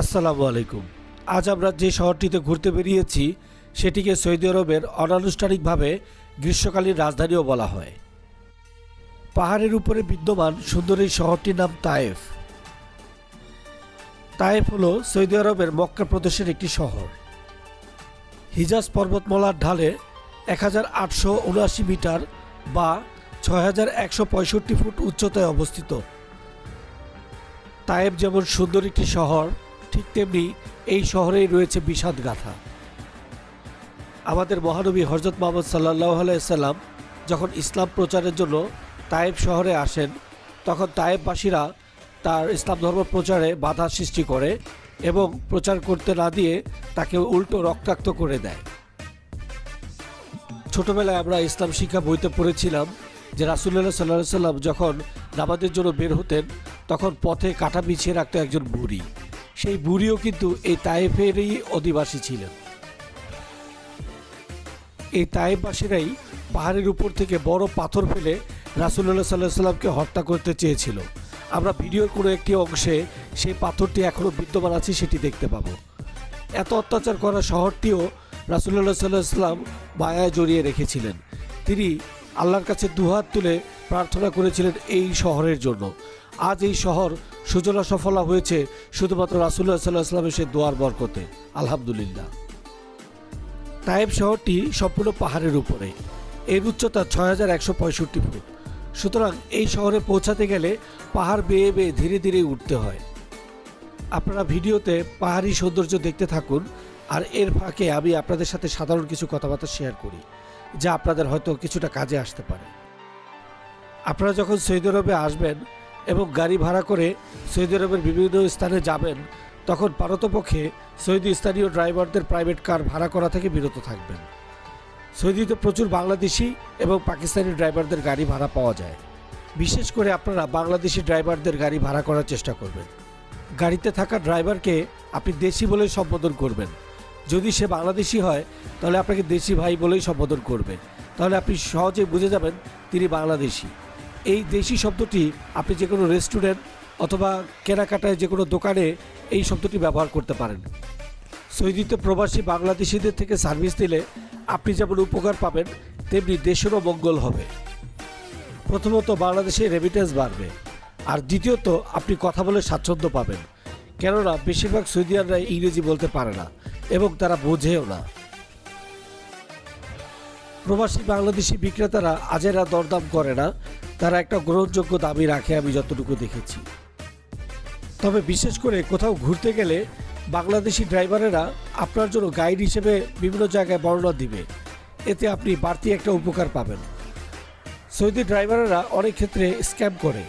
আসসালামু আলাইকুম। আজ আমরা যে শহরটিতে ঘুরতে বেরিয়েছি, সেটিকে সৌদি আরবের অনানুষ্ঠানিকভাবে গ্রীষ্মকালীন রাজধানীও বলা হয়। পাহাড়ের উপরে বিদ্যমান সুন্দর এই শহরটির নাম তায়েফ। তায়েফ হল সৌদি আরবের মক্কা প্রদেশের একটি শহর। হিজাজ পর্বতমালার ঢালে এক হাজার আটশো উনআশি মিটার বা ছয় হাজার একশো পঁয়ষট্টি ফুট উচ্চতায় অবস্থিত। তায়েব যেমন সুন্দর একটি শহর ঠিক তেমনি এই শহরেই রয়েছে বিষাদ গাথা। আমাদের মহানবী হজরত মোহাম্মদ সাল্লাহ আলাইসাল্লাম যখন ইসলাম প্রচারের জন্য তায়েব শহরে আসেন, তখন তায়েববাসীরা তার ইসলাম ধর্ম প্রচারে বাধা সৃষ্টি করে এবং প্রচার করতে না দিয়ে তাকে উল্টো রক্তাক্ত করে দেয়। ছোটবেলায় আমরা ইসলাম শিক্ষা বইতে পড়েছিলাম যে রাসুল্লাহ সাল্লাহ সাল্লাম যখন নামাজের জন্য বের হতেন, তখন পথে কাটা বিছিয়ে রাখতো একজন বুড়ি। সেই বুড়িও কিন্তু এই তায়েফেরই অধিবাসী ছিলেন। এই তায়েববাসীরাই পাহাড়ের উপর থেকে বড় পাথর ফেলে রাসুল্লাহ সাল্লাহ সাল্লামকে হত্যা করতে চেয়েছিল। আমরা ভিডিওর কোনো একটি অংশে সেই পাথরটি এখনও বিদ্যমান আছে সেটি দেখতে পাবো। এত অত্যাচার করা শহরটিও রাসুল্লাহ সাল্লাহ সাল্লাম মায়ায় জড়িয়ে রেখেছিলেন। তিনি আল্লাহর কাছে দুহাত তুলে প্রার্থনা করেছিলেন এই শহরের জন্য। আজ এই শহর সুজলা সফলা হয়েছে শুধুমাত্র রাসুল্লাহ সাল্লাহ সাল্লামের সে দোয়ার বরকতে। আলহামদুলিল্লাহ। তায়েব শহরটি সম্পূর্ণ পাহাড়ের উপরে। এর উচ্চতা ছয় হাজার একশো পঁয়ষট্টি ফুট। সুতরাং এই শহরে পৌঁছাতে গেলে পাহাড় বেয়ে বেয়ে ধীরে ধীরে উঠতে হয়। আপনারা ভিডিওতে পাহাড়ি সৌন্দর্য দেখতে থাকুন, আর এর ফাঁকে আমি আপনাদের সাথে সাধারণ কিছু কথাবার্তা শেয়ার করি, যা আপনাদের হয়তো কিছুটা কাজে আসতে পারে। আপনারা যখন সৌদি আরবে আসবেন এবং গাড়ি ভাড়া করে সৌদি আরবের বিভিন্ন স্থানে যাবেন, তখন পারতপক্ষে সৌদি স্থানীয় ড্রাইভারদের প্রাইভেট কার ভাড়া করা থেকে বিরত থাকবেন। সৌদিতে প্রচুর বাংলাদেশি এবং পাকিস্তানি ড্রাইভারদের গাড়ি ভাড়া পাওয়া যায়। বিশেষ করে আপনারা বাংলাদেশি ড্রাইভারদের গাড়ি ভাড়া করার চেষ্টা করবেন। গাড়িতে থাকা ড্রাইভারকে আপনি দেশি বলেই সম্বোধন করবেন। যদি সে বাংলাদেশি হয়, তাহলে আপনাকে দেশি ভাই বলেই সম্বোধন করবে তাহলে আপনি সহজে বুঝে যাবেন তিনি বাংলাদেশি। এই দেশি শব্দটি আপনি যে কোনো রেস্টুরেন্ট অথবা কেনাকাটায় যে কোনো দোকানে এই শব্দটি ব্যবহার করতে পারেন। সৌদিতে প্রবাসী বাংলাদেশিদের থেকে সার্ভিস দিলে আপনি যেমন উপকার পাবেন, তেমনি দেশেরও মঙ্গল হবে। প্রথমত বাংলাদেশে রেমিটেন্স বাড়বে আর দ্বিতীয়ত আপনি কথা বলে স্বাচ্ছন্দ্য পাবেন। কেননা বেশিরভাগ সৌদিয়ানরা ইংরেজি বলতে পারে না এবং তারা বোঝেও না। প্রবাসী বাংলাদেশি বিক্রেতারা আজেরা দরদাম করে না তারা একটা গ্রহণযোগ্য দাবি রাখে আমি যতটুকু দেখেছি। তবে বিশেষ করে কোথাও ঘুরতে গেলে বাংলাদেশি ড্রাইভারেরা আপনার জন্য গাইড হিসেবে বিভিন্ন জায়গায় বর্ণনা দিবে। এতে আপনি বাড়তি একটা উপকার পাবেন। সৌদি ড্রাইভারেরা অনেক ক্ষেত্রে স্ক্যাম করে।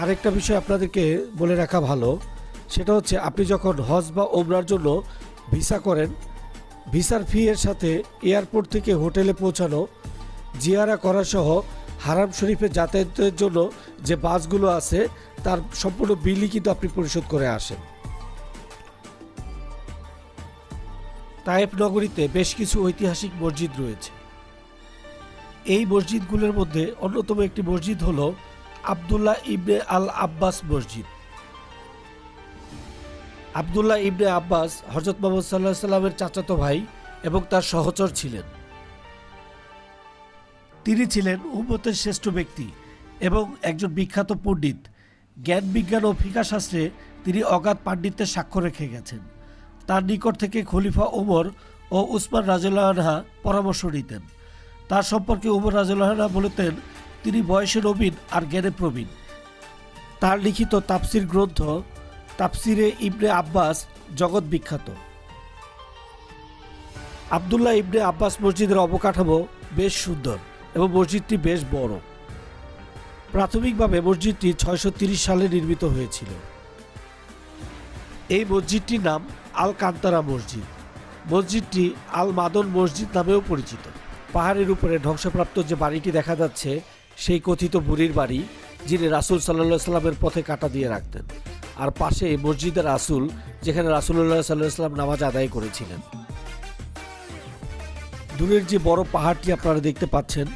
আরেকটা বিষয় আপনাদেরকে বলে রাখা ভালো, সেটা হচ্ছে আপনি যখন হজ বা ওমরার জন্য ভিসা করেন, ভিসার ফি এর সাথে এয়ারপোর্ট থেকে হোটেলে পৌঁছানো, জিয়ারা করা সহ হারাম শরীফে যাতায়াতের জন্য যে বাসগুলো আছে, তার সম্পূর্ণ বিলই কিন্তু আপনি পরিশোধ করে আসেন। তায়েব নগরীতে বেশ কিছু ঐতিহাসিক মসজিদ রয়েছে। এই মসজিদগুলোর মধ্যে অন্যতম একটি মসজিদ হল আবদুল্লাহ ইবনে আল আব্বাস মসজিদ। আবদুল্লাহ ইবনে আব্বাস হজরত মোহাম্মদ সাল্লাহ সাল্লামের চাচাতো ভাই এবং তার সহচর ছিলেন। তিনি ছিলেন উম্মতের শ্রেষ্ঠ ব্যক্তি এবং একজন বিখ্যাত পণ্ডিত। জ্ঞান বিজ্ঞান ও ফিকা শাস্ত্রে তিনি অগাধ পাণ্ডিত্যের সাক্ষ্য রেখে গেছেন। তার নিকট থেকে খলিফা ওমর ও উসমান রাজুল্লাহা পরামর্শ নিতেন। তার সম্পর্কে উমর রাজুল্লাহা বলতেন তিনি বয়সে নবীন আর জ্ঞানে প্রবীণ। তার লিখিত তাফসির গ্রন্থ তাফসিরে ইবনে আব্বাস জগৎ বিখ্যাত। আবদুল্লাহ ইবনে আব্বাস মসজিদের অবকাঠামো বেশ সুন্দর। এবং মসজিদটি বেশ বড়। প্রাথমিকভাবে মসজিদটি ছয়শো সালে নির্মিত হয়েছিল। এই মসজিদটির নাম আল কান্তারা মসজিদ। মসজিদটি আল মাদন মসজিদ নামেও পরিচিত। পাহাড়ের উপরে ধ্বংসপ্রাপ্ত যে বাড়িটি দেখা যাচ্ছে, সেই কথিত বুড়ির বাড়ি, যিনি রাসুল সাল্লাহ সাল্লামের পথে কাটা দিয়ে রাখতেন। আর পাশে মসজিদের রাসুল, যেখানে রাসুল্লাহ সাল্লাহ সাল্লাম নামাজ আদায় করেছিলেন। দূরের যে বড় পাহাড়টি আপনারা দেখতে পাচ্ছেন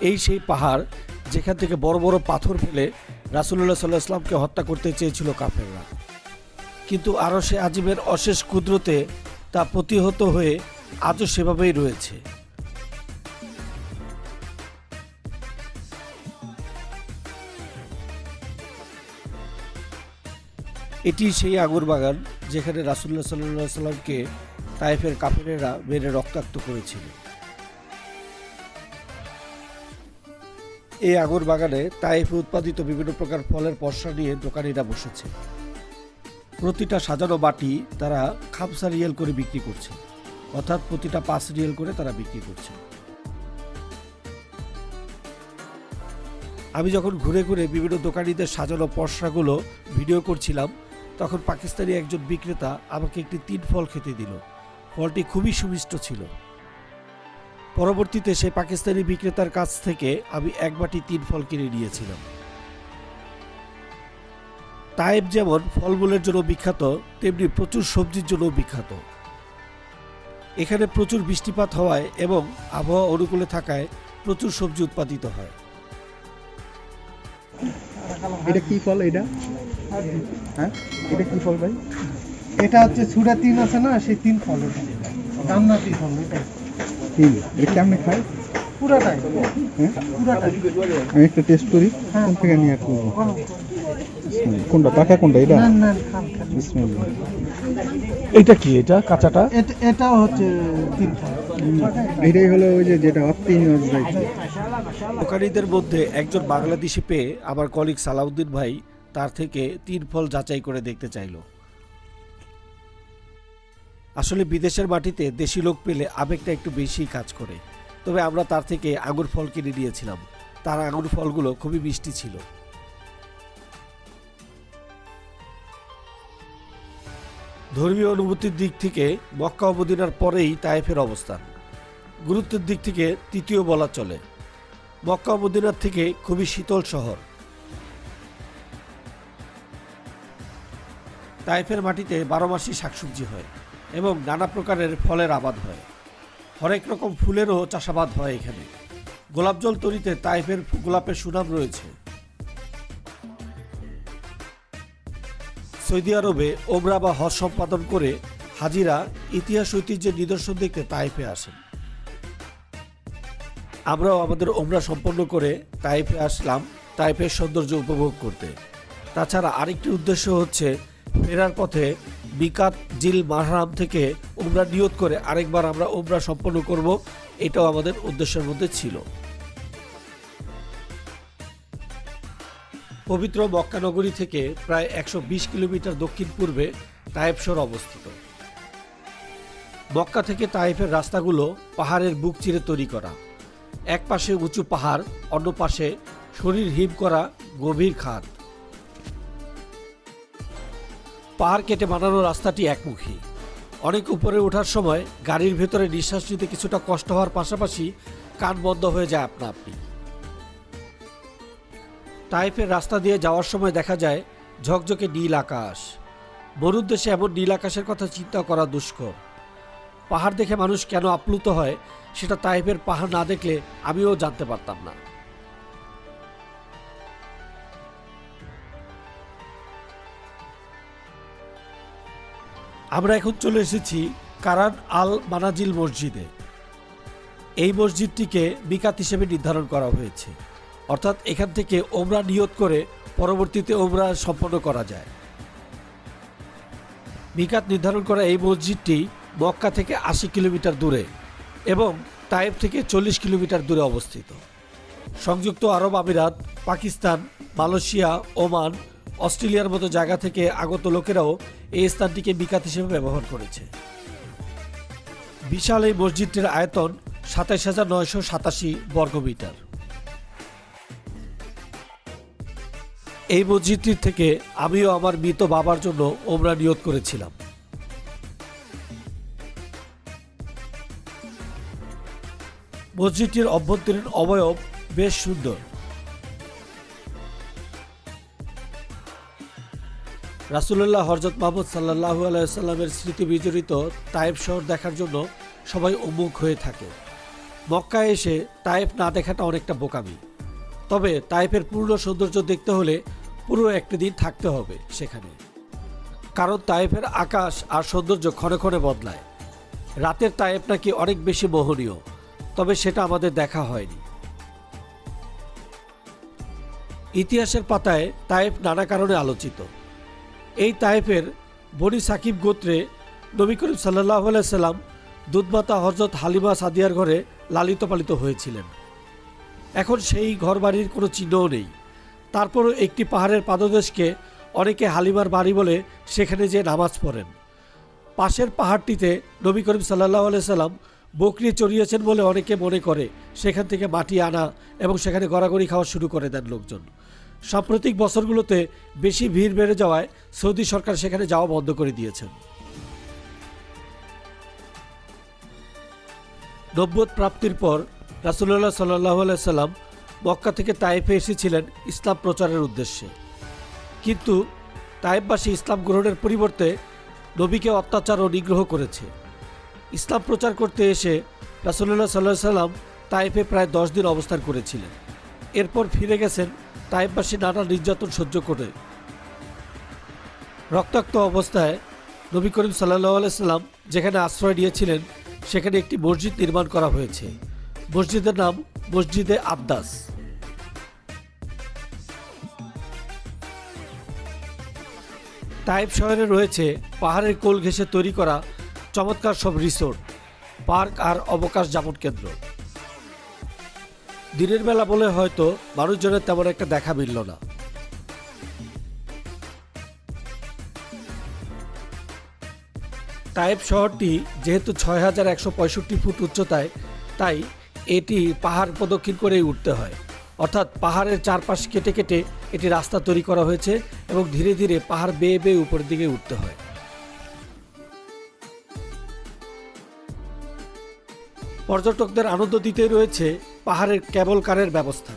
এই সেই পাহাড় যেখান থেকে বড় বড় পাথর ফেলে রাসুল্লাহ সাল্লাহ সাল্লামকে হত্যা করতে চেয়েছিল কাফেররা। কিন্তু আরও সে আজিমের অশেষ কুদরতে তা প্রতিহত হয়ে আজও সেভাবেই রয়েছে। এটি সেই আঙুর বাগান যেখানে রাসুল্লাহ সাল্লাহ সাল্লামকে তাইফের কাফেরেরা মেরে রক্তাক্ত করেছিল। এই আঙুর বাগানে তাইফে উৎপাদিত বিভিন্ন প্রকার ফলের পসরা নিয়ে দোকানিরা বসেছে। প্রতিটা সাজানো বাটি তারা খামসা রিয়েল করে বিক্রি করছে। অর্থাৎ প্রতিটা পাঁচ রিয়েল করে তারা বিক্রি করছে। আমি যখন ঘুরে ঘুরে বিভিন্ন দোকানিদের সাজানো পসরাগুলো ভিডিও করছিলাম, তখন পাকিস্তানি একজন বিক্রেতা আমাকে একটি তিন ফল খেতে দিল। ফলটি খুবই সুমিষ্ট ছিল। পরবর্তীতে সেই পাকিস্তানি বিক্রেতার কাছ থেকে আমি এক বাটি তিন ফল কিনে নিয়েছিলাম। তাইব যেমন ফলমূলের জন্য বিখ্যাত, তেমনি প্রচুর সবজির জন্য বিখ্যাত। এখানে প্রচুর বৃষ্টিপাত হওয়ায় এবং আবহাওয়া অনুকূলে থাকায় প্রচুর সবজি উৎপাদিত হয়। এটা কি ফল এটা? হ্যাঁ? এটা কি ফল ভাই? এটা হচ্ছে ছুড়া তিন আছে না, সেই তিন ফল এটা জান্নাতি ফল এটা এটা কেমনে পুরাটাই। হ্যাঁ? আমি একটা টেস্ট করি কোন থেকে নিয়ে করব কোনটা পাকা কোনটা এটা? না না খান খান। বিসমিল্লাহ। এটা কি এটা কাঁচাটা? এটা হচ্ছে এটাই হলো ওই যে যেটা অত্তিন দোকানিদের মধ্যে একজন বাংলাদেশি পেয়ে আমার কলিগ সালাউদ্দিন ভাই তার থেকে তিন ফল যাচাই করে দেখতে চাইলো। আসলে বিদেশের মাটিতে দেশি লোক পেলে আবেগটা একটু বেশি কাজ করে। তবে আমরা তার থেকে আঙুর ফল কিনে নিয়েছিলাম। তার আঙুর ফলগুলো খুবই মিষ্টি ছিল। ধর্মীয় অনুভূতির দিক থেকে মক্কা ও মদিনার পরেই তায়েফের অবস্থান। গুরুত্বের দিক থেকে তৃতীয় বলা চলে। মক্কা ও মদিনার থেকে খুবই শীতল শহর। তাইফের মাটিতে বারো মাসই শাকসবজি হয়। এবং নানা প্রকারের ফলের আবাদ হয়। হরেক রকম ফুলেরও চাষাবাদ হয় এখানে। গোলাপ জল তৈরিতে তাইফের গোলাপের সুনাম রয়েছে। সৌদি আরবে ওমরা বা হজ সম্পাদন করে হাজিরা ইতিহাস ঐতিহ্যের নিদর্শন দেখতে তাইফে আসেন। আমরাও আমাদের ওমরা সম্পন্ন করে তাইফে আসলাম তাইফের সৌন্দর্য উপভোগ করতে। তাছাড়া আরেকটি উদ্দেশ্য হচ্ছে ফেরার পথে বিকাত জিল মাহরাম থেকে উমরা নিয়ত করে আরেকবার আমরা উমরা সম্পন্ন করব। এটাও আমাদের উদ্দেশ্যের মধ্যে ছিল। পবিত্র মক্কানগরী থেকে প্রায় একশো বিশ কিলোমিটার দক্ষিণ পূর্বে তায়েব শহর অবস্থিত। মক্কা থেকে তায়েফের রাস্তাগুলো পাহাড়ের বুক চিরে তৈরি করা। এক পাশে উঁচু পাহাড় অন্য পাশে শরীর হিম করা গভীর খাদ। পাহাড় কেটে বানানো রাস্তাটি একমুখী। অনেক উপরে ওঠার সময় গাড়ির ভেতরে নিঃশ্বাস নিতে কিছুটা কষ্ট হওয়ার পাশাপাশি কান বন্ধ হয়ে যায় আপনা আপনি। টাইপের রাস্তা দিয়ে যাওয়ার সময় দেখা যায় ঝকঝকে নীল আকাশ। মরুদ্দেশে এমন নীল আকাশের কথা চিন্তা করা দুষ্কর। পাহাড় দেখে মানুষ কেন আপ্লুত হয়, সেটা তাইফের পাহাড় না দেখলে আমিও জানতে পারতাম না। আমরা এখন চলে এসেছি কারান আল মানাজিল মসজিদে। এই মসজিদটিকে বিকাত হিসেবে নির্ধারণ করা হয়েছে। অর্থাৎ এখান থেকে ওমরা নিয়ত করে পরবর্তীতে ওমরা সম্পন্ন করা যায়। মিকাত নির্ধারণ করা এই মসজিদটি মক্কা থেকে আশি কিলোমিটার দূরে এবং তাইব থেকে চল্লিশ কিলোমিটার দূরে অবস্থিত। সংযুক্ত আরব আমিরাত, পাকিস্তান, মালয়েশিয়া, ওমান অস্ট্রেলিয়ার মতো জায়গা থেকে আগত লোকেরাও এই স্থানটিকে বিকাত হিসেবে ব্যবহার করেছে। বিশাল এই মসজিদটির আয়তন সাতাইশ হাজার নয়শো সাতাশি বর্গমিটার এই মসজিদটির থেকে আমিও আমার মৃত বাবার জন্য ওমরা নিয়ত করেছিলাম। মসজিদটির অভ্যন্তরীণ অবয়ব বেশ সুন্দর। রাসুল্লাহ হরজত মাহমুদ সাল্লাহু আলাইসাল্লামের স্মৃতি বিজড়িত তায়েব শহর দেখার জন্য সবাই উন্মুখ হয়ে থাকে। মক্কায় এসে তায়েব না দেখাটা অনেকটা বোকামি। তবে তাইফের পূর্ণ সৌন্দর্য দেখতে হলে পুরো একটা দিন থাকতে হবে সেখানে। কারণ তায়েফের আকাশ আর সৌন্দর্য ক্ষণে ক্ষণে বদলায়। রাতের তায়েফ নাকি অনেক বেশি মোহনীয়, তবে সেটা আমাদের দেখা হয়নি। ইতিহাসের পাতায় তায়েফ নানা কারণে আলোচিত। এই তায়েফের বনি সাকিব গোত্রে নবী করিম সাল্লাহ সাল্লাম দুধমাতা হজরত হালিমা সাদিয়ার ঘরে লালিত পালিত হয়েছিলেন। এখন সেই ঘরবাড়ির কোনো চিহ্নও নেই। তারপরও একটি পাহাড়ের পাদদেশকে অনেকে হালিমার বাড়ি বলে সেখানে যে নামাজ পড়েন। পাশের পাহাড়টিতে নবী করিম সাল্লাহ সাল্লাম বকরি চড়িয়েছেন বলে অনেকে মনে করে সেখান থেকে মাটি আনা এবং সেখানে গড়াগড়ি খাওয়া শুরু করে দেন লোকজন। সাম্প্রতিক বছরগুলোতে বেশি ভিড় বেড়ে যাওয়ায় সৌদি সরকার সেখানে যাওয়া বন্ধ করে দিয়েছেন নব্বত প্রাপ্তির পর রাসুল্লাহ সাল্লাহ সাল্লাম মক্কা থেকে তাইফে এসেছিলেন ইসলাম প্রচারের উদ্দেশ্যে। কিন্তু তাইফবাসী ইসলাম গ্রহণের পরিবর্তে নবীকে অত্যাচার ও নিগ্রহ করেছে। ইসলাম প্রচার করতে এসে রাসুল্লাহ সাল্লাহ সাল্লাম তাইফে প্রায় দশ দিন অবস্থান করেছিলেন। এরপর ফিরে গেছেন তাইফবাসী নানা নির্যাতন সহ্য করে। রক্তাক্ত অবস্থায় নবী করিম সাল্লাহ সাল্লাম যেখানে আশ্রয় নিয়েছিলেন, সেখানে একটি মসজিদ নির্মাণ করা হয়েছে। মসজিদের নাম মসজিদে আব্দাস। টাইপ শহরে রয়েছে পাহাড়ের কোল ঘেঁষে তৈরি করা চমৎকার সব রিসোর্ট, পার্ক আর অবকাশ যাপন কেন্দ্র। দিনের বেলা বলে হয়তো মানুষজনের তেমন একটা দেখা মিলল না। টাইপ শহরটি যেহেতু ছয় হাজার একশো পঁয়ষট্টি ফুট উচ্চতায়, তাই এটি পাহাড় প্রদক্ষিণ করেই উঠতে হয়। অর্থাৎ পাহাড়ের চারপাশ কেটে কেটে এটি রাস্তা তৈরি করা হয়েছে এবং ধীরে ধীরে পাহাড় বেয়ে বেয়ে উপরের দিকে উঠতে হয়। পর্যটকদের আনন্দ দিতে রয়েছে পাহাড়ের কেবল কারের ব্যবস্থা।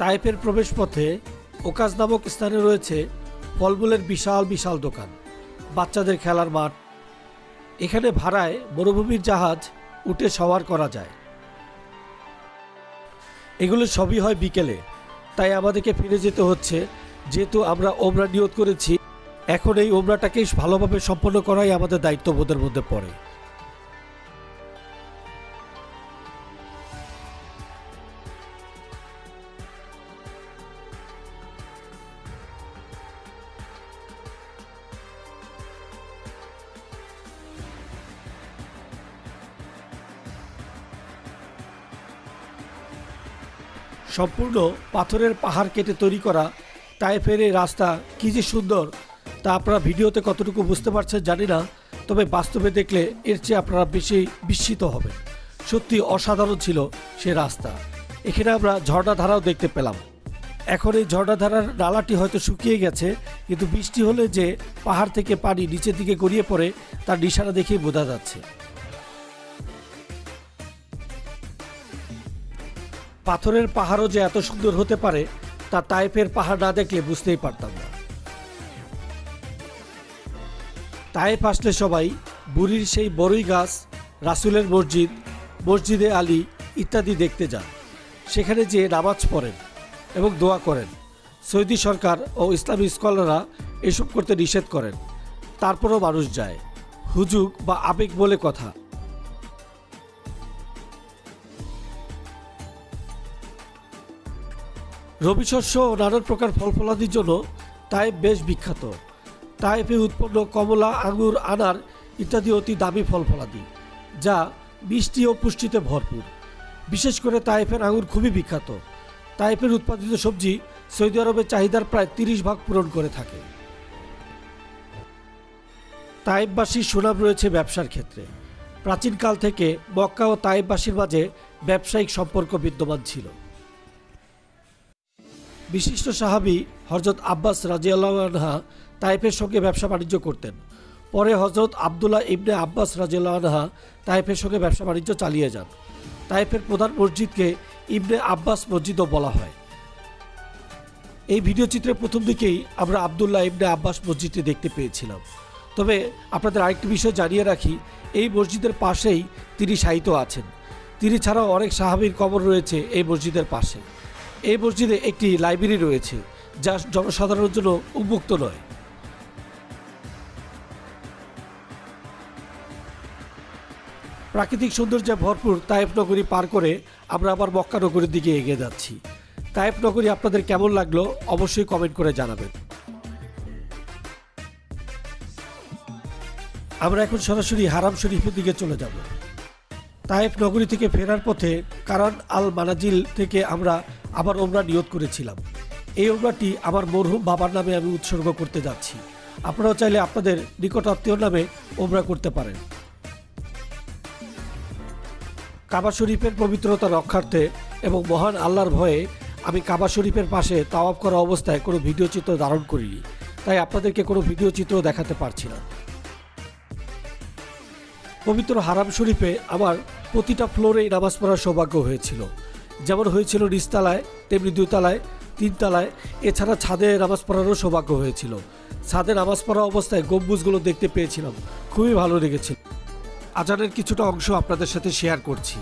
তাইপের প্রবেশপথে ওকাজ নামক স্থানে রয়েছে ফলমূলের বিশাল বিশাল দোকান, বাচ্চাদের খেলার মাঠ। এখানে ভাড়ায় মরুভূমির জাহাজ উঠে সওয়ার করা যায়। এগুলো সবই হয় বিকেলে, তাই আমাদেরকে ফিরে যেতে হচ্ছে যেহেতু আমরা ওমরা নিয়ত করেছি, এখন এই ওমরাটাকে ভালোভাবে সম্পন্ন করাই আমাদের দায়িত্ববোধের মধ্যে পড়ে। সম্পূর্ণ পাথরের পাহাড় কেটে তৈরি করা টাইফের এই রাস্তা কী যে সুন্দর তা আপনারা ভিডিওতে কতটুকু বুঝতে পারছেন জানি না, তবে বাস্তবে দেখলে এর চেয়ে আপনারা বেশি বিস্মিত হবেন। সত্যি অসাধারণ ছিল সে রাস্তা। এখানে আমরা ঝর্ণাধারাও দেখতে পেলাম। এখন এই ঝর্ণাধারার নালাটি হয়তো শুকিয়ে গেছে, কিন্তু বৃষ্টি হলে যে পাহাড় থেকে পানি নিচের দিকে গড়িয়ে পড়ে, তার নিশানা দেখেই বোঝা যাচ্ছে। পাথরের পাহাড়ও যে এত সুন্দর হতে পারে তা তাইফের পাহাড় না দেখলে বুঝতেই পারতাম না। তাইফ আসলে সবাই বুড়ির সেই বড়ই গাছ, রাসুলের মসজিদ, মসজিদে আলী ইত্যাদি দেখতে যান। সেখানে যে নামাজ পড়েন এবং দোয়া করেন। সৌদি সরকার ও ইসলামী স্কলাররা এসব করতে নিষেধ করেন। তারপরও মানুষ যায়। হুজুগ বা আবেগ বলে কথা। রবি শস্য নানান প্রকার ফল ফলাদির জন্য তাইফ বেশ বিখ্যাত। তাইফে উৎপন্ন কমলা আঙুর আনার ইত্যাদি অতি দামি ফল ফলাদি যা মিষ্টি ও পুষ্টিতে ভরপুর। বিশেষ করে তাইফের আঙুর খুবই বিখ্যাত। তাইফের উৎপাদিত সবজি সৌদি আরবের চাহিদার প্রায় তিরিশ ভাগ পূরণ করে থাকে। তাইফবাসীর সুনাম রয়েছে ব্যবসার ক্ষেত্রে। প্রাচীনকাল থেকে মক্কা ও তাইফবাসীর মাঝে ব্যবসায়িক সম্পর্ক বিদ্যমান ছিল। বিশিষ্ট সাহাবি হজরত আব্বাস রাজিয়াল্লাহা তাইফের সঙ্গে ব্যবসা বাণিজ্য করতেন। পরে হজরত আবদুল্লাহ ইবনে আব্বাস রাজিয়াল্লাহা তাইফের সঙ্গে ব্যবসা বাণিজ্য চালিয়ে যান। তাইফের প্রধান মসজিদকে ইবনে আব্বাস মসজিদও বলা হয়। এই ভিডিও চিত্রের প্রথম দিকেই আমরা আবদুল্লাহ ইবনে আব্বাস মসজিদটি দেখতে পেয়েছিলাম। তবে আপনাদের আরেকটি বিষয় জানিয়ে রাখি, এই মসজিদের পাশেই তিনি সাহিত্য আছেন। তিনি ছাড়াও অনেক সাহাবীর কবর রয়েছে এই মসজিদের পাশে। এই মসজিদে একটি লাইব্রেরি রয়েছে, যা জনসাধারণের জন্য উন্মুক্ত নয়। প্রাকৃতিক সৌন্দর্যে ভরপুর তায়েফ নগরী পার করে আমরা আবার মক্কা নগরীর দিকে এগিয়ে যাচ্ছি। তায়েফ নগরী আপনাদের কেমন লাগল অবশ্যই কমেন্ট করে জানাবেন। আমরা এখন সরাসরি হারাম শরীফের দিকে চলে যাব। তায়েফ নগরী থেকে ফেরার পথে কারণ আল মানাজিল থেকে আমরা আবার ওমরা নিয়ত করেছিলাম। এই ওমরাটি আমার মরহুম বাবার নামে আমি উৎসর্গ করতে যাচ্ছি। আপনারাও চাইলে আপনাদের নিকট আত্মীয় নামে ওমরা করতে পারেন। কাবা শরীফের পবিত্রতা রক্ষার্থে এবং মহান আল্লাহর ভয়ে আমি কাবা শরীফের পাশে তাওয়াব করা অবস্থায় কোনো ভিডিও চিত্র ধারণ করিনি। তাই আপনাদেরকে কোনো ভিডিও চিত্র দেখাতে পারছি না। পবিত্র হারাম শরীফে আমার প্রতিটা ফ্লোরে নামাজ পড়ার সৌভাগ্য হয়েছিল। যেমন হয়েছিল নিচতলায়, তেমনি দুতলায় তিনতলায়, এছাড়া ছাদে নামাজ পড়ারও সৌভাগ্য হয়েছিল। ছাদে নামাজ পড়া অবস্থায় গম্বুজগুলো দেখতে পেয়েছিলাম, খুবই ভালো লেগেছিল। আজানের কিছুটা অংশ আপনাদের সাথে শেয়ার করছি।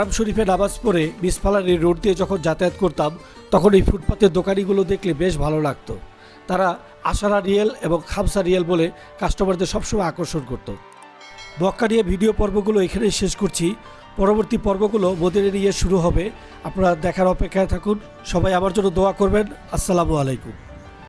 হারাম শরীফে নামাজ পড়ে মিসফালানি রোড দিয়ে যখন যাতায়াত করতাম, তখন এই ফুটপাতের দোকানিগুলো দেখলে বেশ ভালো লাগতো। তারা আশারা রিয়েল এবং খামসা রিয়েল বলে কাস্টমারদের সবসময় আকর্ষণ করত। মক্কা নিয়ে ভিডিও পর্বগুলো এখানেই শেষ করছি। পরবর্তী পর্বগুলো মদিনে নিয়ে শুরু হবে। আপনারা দেখার অপেক্ষায় থাকুন। সবাই আমার জন্য দোয়া করবেন। আসসালামু আলাইকুম।